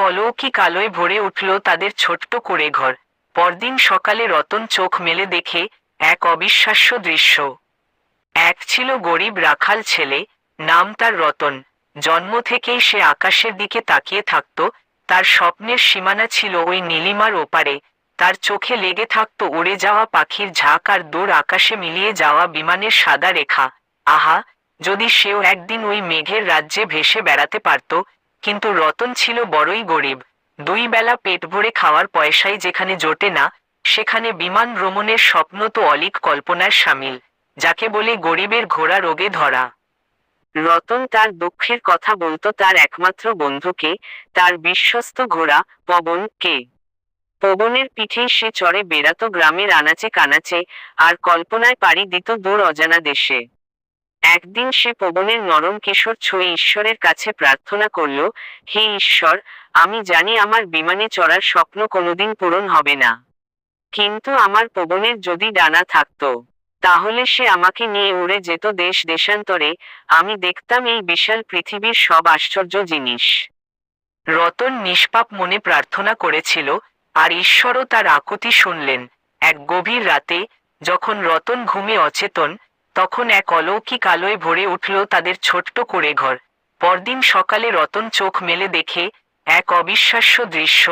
অলৌকিক আলোয় ভরে উঠল তাদের ছোট্ট করে ঘর। পরদিন সকালে রতন চোখ মেলে দেখে এক অবিশ্বাস্য দৃশ্য। এক ছিল গরিব রাখাল ছেলে, নাম তার রতন। জন্ম থেকেই সে আকাশের দিকে তাকিয়ে থাকত, তার স্বপ্নের সীমানা ছিল ওই নীলিমার ওপারে। তার চোখে লেগে থাকত উড়ে যাওয়া পাখির ঝাঁক আর দূর আকাশে মিলিয়ে যাওয়া বিমানের সাদা রেখা। আহা, যদি সেও একদিন ওই মেঘের রাজ্যে ভেসে বেড়াতে পারত কিন্তু রতন ছিল বড়ই গরিব। দুই বেলা পেট ভরে খাওয়ার পয়সাই যেখানে জোটে না, সেখানে বিমান ভ্রমণের স্বপ্ন তো অলিক কল্পনার সামিল, যাকে বলে গরিবের ঘোড়া রোগে ধরা। রতন তার দুঃখের কথা বলতো তার একমাত্র বন্ধুকে, তার বিশ্বস্ত ঘোড়া পবনকে পবনের পিঠেই সে চড়ে বেড়াতো গ্রামের আনাচে কানাচে, আর কল্পনায় পাড়ি দিত দূর অজানা দেশে। একদিন সে পবনের নরম কিশোর ছুঁয়ে ঈশ্বরের কাছে প্রার্থনা করল, হে ঈশ্বর, আমি জানি আমার বিমানে চড়ার স্বপ্ন কোনোদিন পূরণ হবে না। কিন্তু আমার পবনের যদি ডানা থাকতো, তাহলে সে আমাকে নিয়ে উড়ে যেত দেশ দেশান্তরে। আমি দেখতাম এই বিশাল পৃথিবীর সব আশ্চর্য জিনিস। রতন নিষ্পাপ মনে প্রার্থনা করেছিল, আর ঈশ্বরও তার আকুতি শুনলেন। এক গভীর রাতে, যখন রতন ঘুমে অচেতন তখন এক অলৌকিক আলোয় ভরে উঠল তাদের ছোট্ট করে ঘর। পরদিন সকালে রতন চোখ মেলে দেখে এক অবিশ্বাস্য দৃশ্য,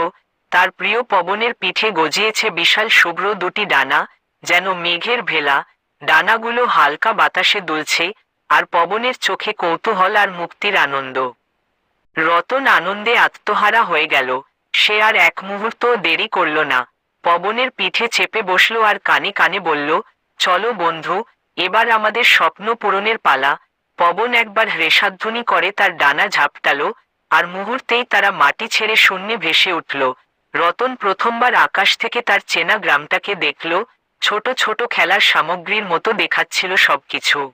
তার প্রিয় পবনের পিঠে গজিয়েছে বিশাল শুভ্র দুটি ডানা, যেন মেঘের ভেলা, ডানাগুলো হালকা বাতাসে দুলছে, আর পবনের চোখে কৌতূহল আর মুক্তির আনন্দ। রতন আনন্দে আত্মহারা হয়ে গেল, সে আর এক মুহূর্ত দেরি করল না। পবনের পিঠে চেপে বসল আর কানে কানে বলল, চলো বন্ধু এবার আমাদের স্বপ্ন পূরণের পালা। পবন একবার হ্রেষাধ্বনি করে তার ডানা ঝাপটালো, আর মুহূর্তেই তারা মাটি ছেড়ে শূন্যে ভেসে উঠল। রতন প্রথমবার আকাশ থেকে তার চেনা গ্রামটাকে দেখল, ছোট ছোট খেলার সামগ্রীর মতো দেখাচ্ছিল সবকিছু।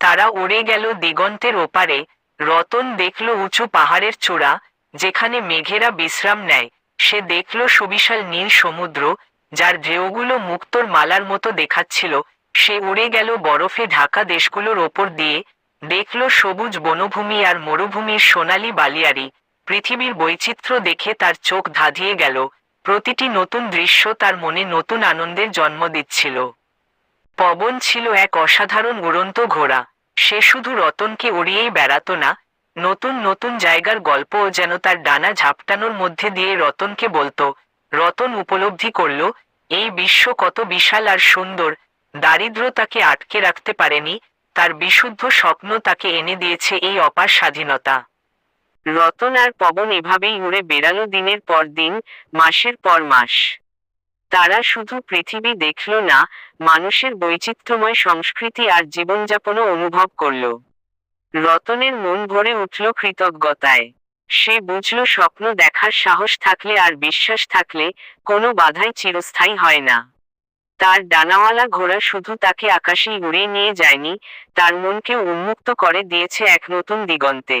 তারা উড়ে গেল দিগন্তের ওপারে। রতন দেখল উঁচু পাহাড়ের চূড়া, যেখানে মেঘেরা বিশ্রাম নেয়। সে দেখল সুবিশাল নীল সমুদ্র, যার ঢেউগুলো মুক্তোর মালার মতো দেখাচ্ছিল সে উড়ে গেল বরফে ঢাকা দেশগুলোর ওপর দিয়ে, দেখল সবুজ বনভূমি আর মরুভূমির সোনালি বালিয়ারি। পৃথিবীর বৈচিত্র্য দেখে তার চোখ ধাঁধিয়ে গেল। প্রতিটি নতুন দৃশ্য তার মনে নতুন আনন্দের জন্ম দিচ্ছিল। পবন ছিল এক অসাধারণ উড়ন্ত ঘোড়া। সে শুধু রতনকে উড়িয়েই বেড়াতো না, নতুন নতুন জায়গার গল্পও যেন তার ডানা ঝাপটানোর মধ্যে দিয়ে রতনকে বলতো, রতন উপলব্ধি করল, এই বিশ্ব কত বিশাল আর সুন্দর দারিদ্র তাকে আটকে রাখতে পারেনি, তার বিশুদ্ধ স্বপ্ন তাকে এনে দিয়েছে এই অপার স্বাধীনতা। রতন আর পবন এভাবেই উড়ে বেড়ালো দিনের পর দিন, মাসের পর মাস। তারা শুধু পৃথিবী দেখল না, মানুষের বৈচিত্র্যময় সংস্কৃতি আর জীবনযাপনও অনুভব করল। রতনের মন ভরে উঠল কৃতজ্ঞতায়। সে বুঝল স্বপ্ন দেখার সাহস থাকলে আর বিশ্বাস থাকলে কোনো বাধাই চিরস্থায়ী হয় না। তার ডানাওয়ালা ঘোড়া শুধু তাকে আকাশেই উড়িয়ে নিয়ে যায়নি, তার মনকে উন্মুক্ত করে দিয়েছে এক নতুন দিগন্তে।